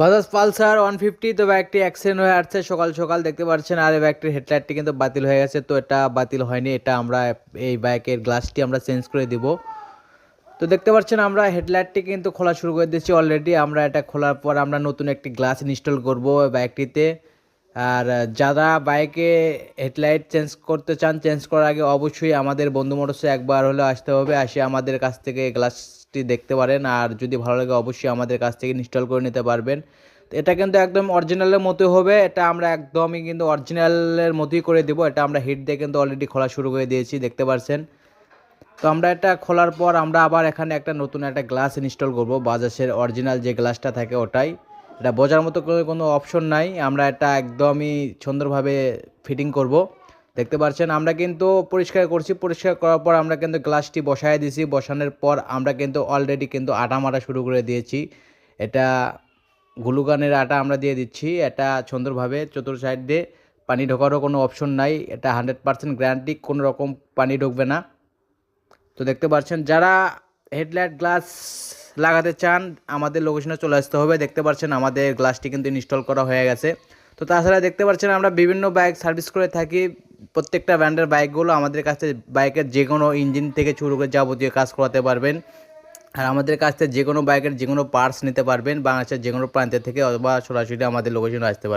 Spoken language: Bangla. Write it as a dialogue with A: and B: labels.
A: বাজাজ পালসার ওয়ান ফিফটি তো ব্যাগটি অ্যাক্সিডেন্ট হয়ে আসছে, সকাল সকাল দেখতে পাচ্ছেন। আর এই ব্যাগটির হেডলাইটটি কিন্তু বাতিল হয়ে গেছে, তো এটা বাতিল হয়নি, এটা আমরা এই বাইকের গ্লাসটি আমরা চেঞ্জ করে দিব। তো দেখতে পাচ্ছেন, আমরা হেডলাইটটি কিন্তু খোলা শুরু করে দিয়েছি অলরেডি আমরা এটা খোলার পর আমরা নতুন একটি গ্লাস ইনস্টল করব বাইকটিতে আর যারা বাইকে হেডলাইট চেঞ্জ করতে চান, চেঞ্জ করার আগে অবশ্যই আমাদের বন্ধু মোটরসে একবার হলে আসতে হবে। আসে আমাদের কাছ থেকে গ্লাসটি দেখতে পারেন। আর যদি ভালো লাগে, অবশ্যই আমাদের কাছ থেকে ইনস্টল করে নিতে পারবেন। এটা কিন্তু একদম অরিজিনালের মতো হবে। এটা আমরা একদমই কিন্তু অরিজিনালের মতোই করে দেবো। এটা আমরা হিট দিয়ে কিন্তু অলরেডি খোলা শুরু করে দিয়েছি, দেখতে পারছেন। তো আমরা এটা খোলার পর আমরা আবার এখানে একটা নতুন একটা গ্লাস ইনস্টল করব। বাজাজের অরিজিনাল যে গ্লাসটা থাকে ওটাই। এটা বোঝার মতো করে কোনো অপশন নাই। আমরা এটা একদমই সুন্দরভাবে ফিটিং করব। দেখতে পাচ্ছেন, আমরা কিন্তু পরিষ্কার করছি। পরিষ্কার করার পর আমরা কিন্তু গ্লাসটি বসায় দিয়েছি বসানোর পর আমরা কিন্তু অলরেডি কিন্তু আটা মারা শুরু করে দিয়েছি। এটা গ্লুগানের আটা আমরা দিয়ে দিচ্ছি। এটা সুন্দরভাবে চতুর সাইড পানি ঢোকারও কোনো অপশন নাই। এটা হান্ড্রেড পার্সেন্ট গ্যারান্টি কোনো রকম পানি ঢুকবে না। তো দেখতে পাচ্ছেন, যারা হেডলাইট গ্লাস লাগাতে চান, আমাদের লোকেশনে চলে আসতে হবে। দেখতে পাচ্ছেন আমাদের গ্লাসটি কিন্তু ইনস্টল করা হয়ে গেছে। তো তাছাড়া দেখতে পাচ্ছেন আমরা বিভিন্ন বাইক সার্ভিস করে থাকি। প্রত্যেকটা ব্র্যান্ডের বাইকগুলো আমাদের কাছে বাইকের যে কোনো ইঞ্জিন থেকে শুরু করে যাবতীয় কাজ করাতে পারবেন। আর আমাদের কাছ থেকে যে কোনো বাইকের যে কোনো পার্টস নিতে পারবেন, বাংলাদেশের যে কোনো প্রান্তের থেকে অথবা সরাসরি আমাদের লোকেশনে আসতে পারবেন।